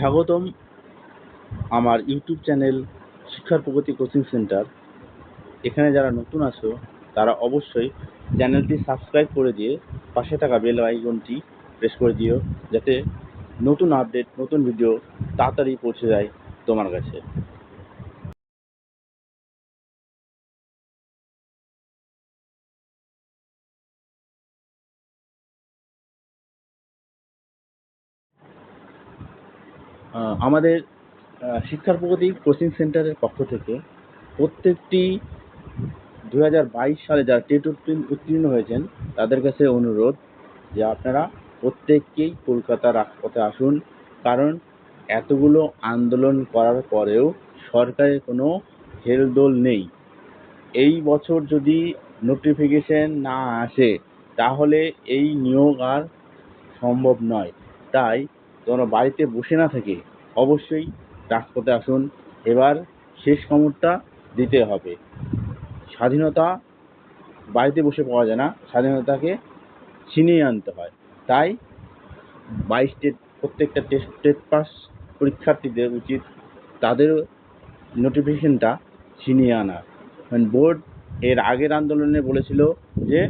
স্বাগতম আমার YouTube channel শিক্ষার প্রগতি কোচিং সেন্টার। এখানে যারা নতুন আছো, তারা অবশ্যই চ্যানেলটি সাবস্ক্রাইব করে দিয়ে পাশে থাকা বেল আইকনটি প্রেস করে দিও, যাতে নতুন আপডেট, নতুন ভিডিও তাড়াতাড়ি পৌঁছে যায় তোমার কাছে। আমাদের শিক্ষার প্রগতি কোচিং সেন্টারের পক্ষ থেকে প্রত্যেকটি দু হাজার বাইশ সালে যারা টেট উত্তীর্ণ উত্তীর্ণ হয়েছেন, তাদের কাছে অনুরোধ যে আপনারা প্রত্যেককেই কলকাতা রাজপথে আসুন। কারণ এতগুলো আন্দোলন করার পরেও সরকারের কোনো হেলদোল নেই। এই বছর যদি নোটিফিকেশন না আসে, তাহলে এই নিয়োগ আর সম্ভব নয়। তাই তোমরা বাড়িতে বসে না থেকে অবশ্যই রাজপথে আসুন। এবার শেষ কামড়টা দিতে হবে। স্বাধীনতা বাড়িতে বসে পাওয়া যায় না। স্বাধীনতাকে ছিনিয়ে আনতে হয়। তাই বাইশ টেট, প্রত্যেকটা টেস্ট টেট পাস পরীক্ষার্থীদের উচিত তাদের নোটিফিকেশনটা ছিনিয়ে আনা। বোর্ড এর আগের আন্দোলনে বলেছিল যে,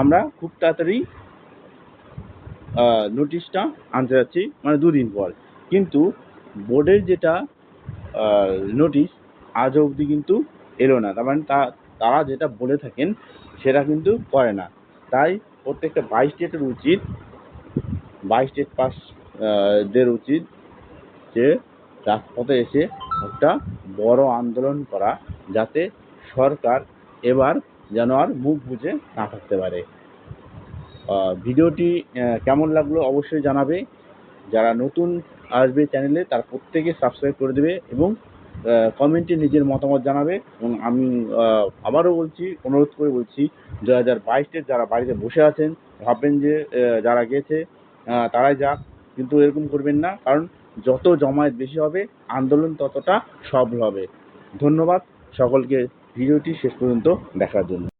আমরা খুব তাড়াতাড়ি নোটিশটা আনতে যাচ্ছি মানে দুদিন পর। কিন্তু বোর্ডের যেটা নোটিশ আজ অবধি কিন্তু এলো না। তার মানে তা তারা যেটা বলে থাকেন, সেটা কিন্তু করে না। তাই প্রত্যেকটা বাইশ স্টেটের উচিত বাইশ স্টেট পাস দের উচিত যে রাজপথে এসে একটা বড় আন্দোলন করা, যাতে সরকার এবার যেন আর মুখ বুজে না থাকতে পারে। ভিডিওটি কেমন লাগল অবশ্যই জানাবে। যারা নতুন আসবে চ্যানেলে, তার প্রত্যেকে সাবস্ক্রাইব করে দেবে এবং কমেন্টে নিজের মতামত জানাবে এবং আমি আবারও বলছি, অনুরোধ করে বলছি দু হাজার বাইশের যারা বাড়িতে বসে আছেন, ভাববেন যে যারা গেছে তারাই যাক, কিন্তু এরকম করবেন না, কারণ যত জমায়েত বেশি হবে, আন্দোলন ততটা সফল হবে। ধন্যবাদ, সকলকে ভিডিওটি শেষ পর্যন্ত দেখার জন্য।